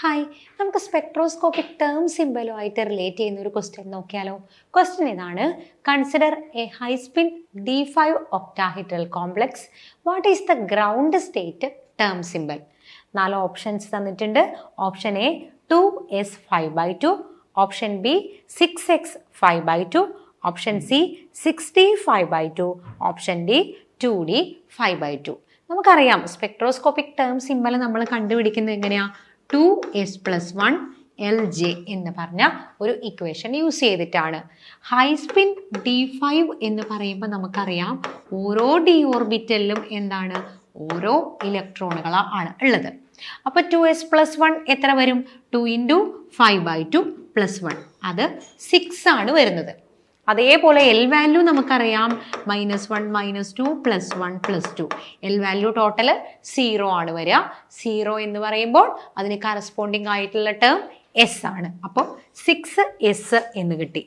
Hi നമുക്ക് spectroscopic term സിമ്പലുമായിട്ട് relate ചെയ്യുന്ന ഒരു ക്വസ്റ്റ്യൻ നോക്കിയാലോ. ക്വസ്റ്റ്യൻ ഇതാണ് consider a high spin d five octahedral complex what is the ground state term symbol നാല് options തന്നിട്ടുണ്ട്. Option A two S five by two option B six X five by two option C sixty five by two option D two D five by two നമുക്കറിയാം spectroscopic term symbol നമ്മൾ കണ്ടുപിടിക്കുന്നത് എങ്ങനെയാ? Two S plus one L J എന്ന് പറഞ്ഞ ഒരു equation use ചെയ്തിട്ടാണ്. High spin D five എന്ന് പറയുമ്പോൾ നമുക്കറിയാം ഓരോ ഡി ഓർബിറ്റലിലും എന്താണ്? ഓരോ ഇലക്ട്രോണുകളാണ് ഉള്ളത്. അപ്പോൾ ടു എസ് പ്ലസ് വൺ എത്ര വരും? Two into five by two plus one അത് സിക്സ് ആണ് വരുന്നത്. അതേപോലെ എൽ വാല്യൂ നമുക്കറിയാം. Minus one minus two plus one plus two L value total zero ആണ് വരിക. സീറോ എന്ന് പറയുമ്പോൾ അതിന് കറസ്പോണ്ടിങ് ആയിട്ടുള്ള ടേം എസ് ആണ്. അപ്പോൾ സിക്സ് എസ് എന്ന് കിട്ടി.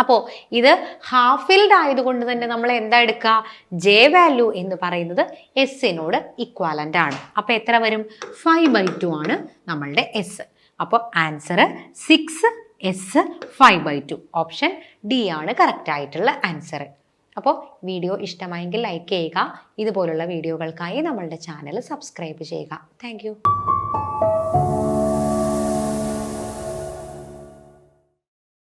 അപ്പോൾ ഇത് ഹാഫ് ഫിൽഡ് ആയതുകൊണ്ട് തന്നെ നമ്മൾ എന്താ എടുക്കുക? ജെ വാല്യൂ എന്ന് പറയുന്നത് എസ്സിനോട് ഇക്വാലന്റ് ആണ്. അപ്പോൾ എത്ര വരും? ഫൈവ് ബൈ ടു ആണ് നമ്മളുടെ എസ് അപ്പോൾ answer six S five by two option D ആണ് കറക്റ്റ് ആയിട്ടുള്ള ആൻസർ അപ്പോൾ വീഡിയോ ഇഷ്ടമായെങ്കിൽ ലൈക്ക് ചെയ്യുക. ഇതുപോലുള്ള വീഡിയോകൾക്കായി നമ്മളുടെ ചാനൽ സബ്സ്ക്രൈബ് ചെയ്യുക. താങ്ക്